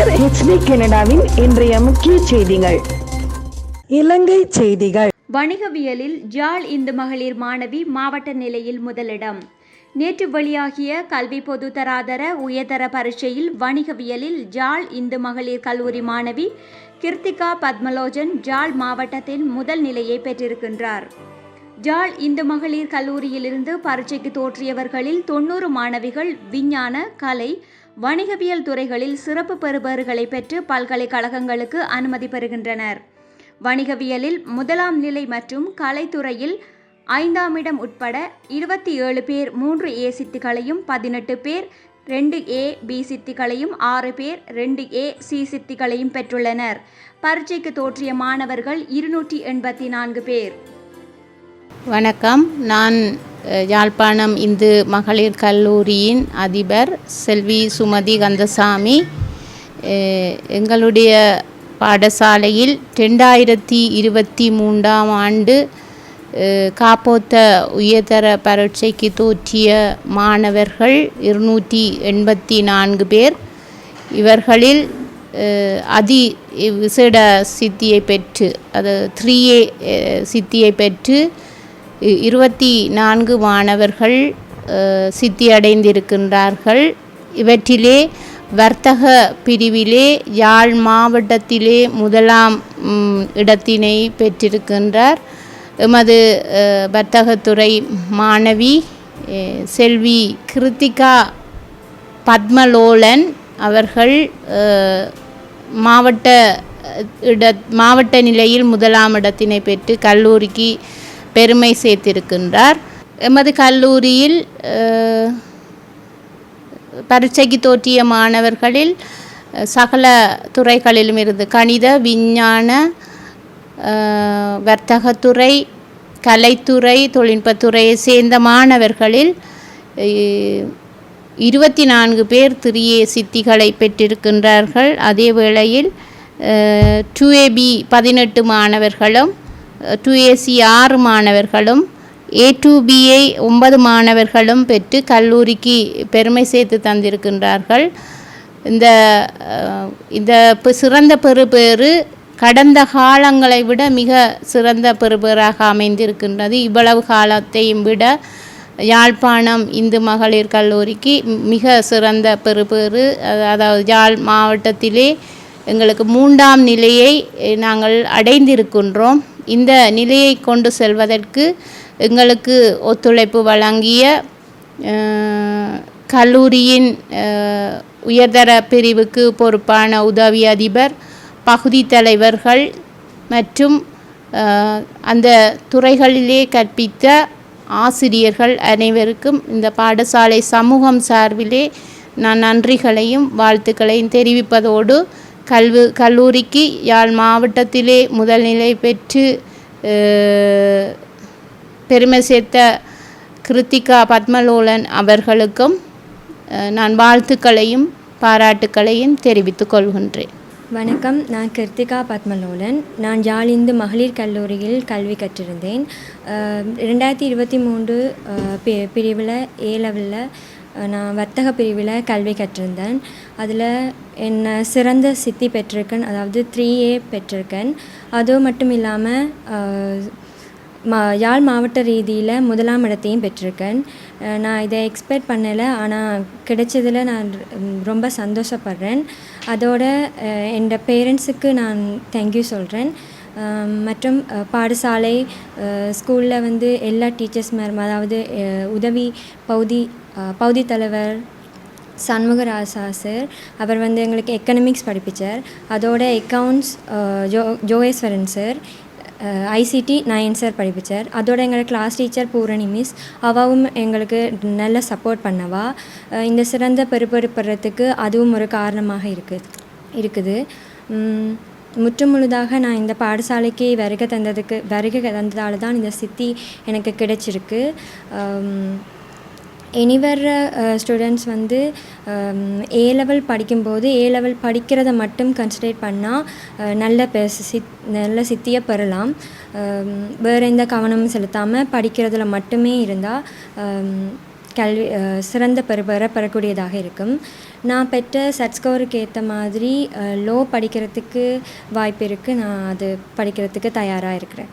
கதிர் HD கனடாவின் இன்றைய முக்கிய செய்திகள். இலங்கை செய்திகள். வணிகவியலில் ஜாழ் இந்து மகளிர் மாணவி மாவட்ட நிலையில் முதலிடம். நேற்று வெளியாகிய கல்வி பொதுத்தராதர உயர்தர பரீட்சையில் வணிகவியலில் ஜாழ் இந்து மகளிர் கல்லூரி மாணவி கிருத்திகா பத்மலோஜன் ஜாழ் மாவட்டத்தின் முதல் நிலையை பெற்றிருக்கின்றார். ஜாழ் இந்து மகளிர் கல்லூரியிலிருந்து பரீட்சைக்கு தோற்றியவர்களில் தொண்ணூறு மாணவிகள் விஞ்ஞான கலை வணிகவியல் துறைகளில் சிறப்பு பெறுபவர்களை பெற்று பல்கலைக்கழகங்களுக்கு அனுமதி பெறுகின்றனர். வணிகவியலில் முதலாம் நிலை மற்றும் கலைத்துறையில் ஐந்தாம் இடம் உட்பட இருபத்தி ஏழு பேர் மூன்று ஏ சித்திகளையும் பதினெட்டு பேர் ரெண்டு ஏ பி சித்திகளையும் ஆறு பேர் ரெண்டு ஏ சி சித்திகளையும் பெற்றுள்ளனர். பரீட்சைக்கு தோற்றிய மாணவர்கள் இருநூற்றி எண்பத்தி நான்கு பேர். வணக்கம். நான் யாழ்ப்பாணம் இந்து மகளிர் கல்லூரியின் அதிபர் செல்வி சுமதி கந்தசாமி. எங்களுடைய பாடசாலையில் ரெண்டாயிரத்தி இருபத்தி மூன்றாம் ஆண்டு காப்போத்த உயர்தர பரீட்சைக்கு தோற்றிய மாணவர்கள் இருநூற்றி எண்பத்தி நான்கு பேர். இவர்களில் அதி விசேட சித்தியை பெற்று அது த்ரீ ஏ சித்தியை பெற்று இருபத்தி நான்கு மாணவர்கள் சித்தியடைந்திருக்கின்றார்கள். இவற்றிலே வர்த்தக பிரிவிலே யாழ் மாவட்டத்திலே முதலாம் இடத்தினை பெற்றிருக்கின்றார். எமது வர்த்தகத்துறை மாணவி செல்வி கிருத்திகா பத்மலோலன் அவர்கள் மாவட்ட இட மாவட்ட நிலையில் முதலாம் இடத்தினை பெற்று கல்லூரிக்கு பெருமை சேர்த்திருக்கின்றார். எமது கல்லூரியில் பரீட்சைக்கு தோற்றிய மாணவர்களில் சகல துறைகளிலும் இருந்து கணித விஞ்ஞான வர்த்தகத்துறை கலைத்துறை தொழில்நுட்பத்துறையை சேர்ந்த மாணவர்களில் இருபத்தி நான்கு பேர் திரிய சித்திகளை பெற்றிருக்கின்றார்கள். அதே வேளையில் டூஏபி பதினெட்டு மாணவர்களும் டூ ஏசி ஆறு மாணவர்களும் ஏ டூ பிஐ ஒன்பது மாணவர்களும் பெற்று கல்லூரிக்கு பெருமை சேர்த்து தந்திருக்கின்றார்கள். இந்த இந்த சிறந்த பெறுபேறு கடந்த காலங்களை விட மிக சிறந்த பெருபேராக அமைந்திருக்கின்றது. இவ்வளவு காலத்தையும் விட யாழ்ப்பாணம் இந்து மகளிர் கல்லூரிக்கு மிக சிறந்த பெறுபேறு. அதாவது யாழ் மாவட்டத்திலே எங்களுக்கு மூன்றாம் நிலையை நாங்கள் அடைந்திருக்கின்றோம். இந்த நிலையை கொண்டு செல்வதற்கு எங்களுக்கு ஒத்துழைப்பு வழங்கிய கல்லூரியின் உயர்தர பிரிவுக்கு பொறுப்பான உதவி அதிபர் பகுதி தலைவர்கள் மற்றும் அந்த துறைகளிலே கற்பித்த ஆசிரியர்கள் அனைவருக்கும் இந்த பாடசாலை சமூகம் சார்பிலே நான் நன்றிகளையும் வாழ்த்துக்களையும் தெரிவிப்பதோடு கல்வி கல்லூரிக்கு யாழ் மாவட்டத்திலே முதல்நிலை பெற்று பெருமை சேர்த்த கிருத்திகா பத்மலோலன் அவர்களுக்கும் நான் வாழ்த்துக்களையும் பாராட்டுக்களையும் தெரிவித்துக் கொள்கின்றேன். வணக்கம். நான் கிருத்திகா பத்மலோலன். நான் யாழ் இந்து மகளிர் கல்லூரியில் கல்வி கற்றிருந்தேன். ரெண்டாயிரத்தி இருபத்தி மூன்று பி பிரிவில் ஏ லெவலில் நான் வர்த்தக பிரிவில் கல்வி கற்றிருந்தேன். அதில் என்னை சிறந்த சித்தி பெற்றிருக்கேன் அதாவது த்ரீ ஏ பெற்றிருக்கேன். அது மட்டும் இல்லாமல் மா யாழ் மாவட்ட ரீதியில் முதலாம் இடத்தையும் பெற்றிருக்கேன். நான் இதை எக்ஸ்பெக்ட் பண்ணலை ஆனால் கிடைச்சதில் நான் ரொம்ப சந்தோஷப்படுறேன். அதோட என் பேரண்ட்ஸுக்கு நான் தேங்க்யூ சொல்கிறேன் மற்றும் பாடசாலை ஸ்கூலில் வந்து எல்லா டீச்சர்ஸ் மேலும் அதாவது உதவி பகுதி பகுதி தலைவர் சண்முகராசா சார் அவர் வந்து எங்களுக்கு எக்கனமிக்ஸ் படிப்பிச்சார். அதோட accounts Jo Jogeswaran sir ICT Nayan sir படிப்பிச்சார். அதோட எங்கள் கிளாஸ் டீச்சர் பூரணி மிஸ் அவாவும் எங்களுக்கு நல்ல சப்போர்ட் பண்ணவா. இந்த சிறந்த பெறுபெறுப்படுறதுக்கு அதுவும் ஒரு காரணமாக இருக்குது. இருக்குது முற்றுமுழுதாக நான் இந்த பாடசாலைக்கு வருகை தந்ததுக்கு வருகை தந்ததால தான் இந்த சித்தி எனக்கு கிடைச்சிருக்கு. இனி வர்ற ஸ்டூடெண்ட்ஸ் வந்து ஏ லெவல் படிக்கும்போது ஏ லெவல் படிக்கிறத மட்டும் கன்சன்ட்ரேட் பண்ணால் நல்ல பெ சித் நல்ல சித்தியை பெறலாம். வேறு எந்த கவனமும் செலுத்தாமல் படிக்கிறதுல மட்டுமே இருந்தால் கல்வி சிறந்த பெறுபெற பெறக்கூடியதாக இருக்கும். நான் பெற்ற சட் ஸ்கோருக்கு ஏற்ற மாதிரி லோ படிக்கிறதுக்கு வாய்ப்பு இருக்குது நான் அது படிக்கிறதுக்கு தயாராக இருக்கிறேன்.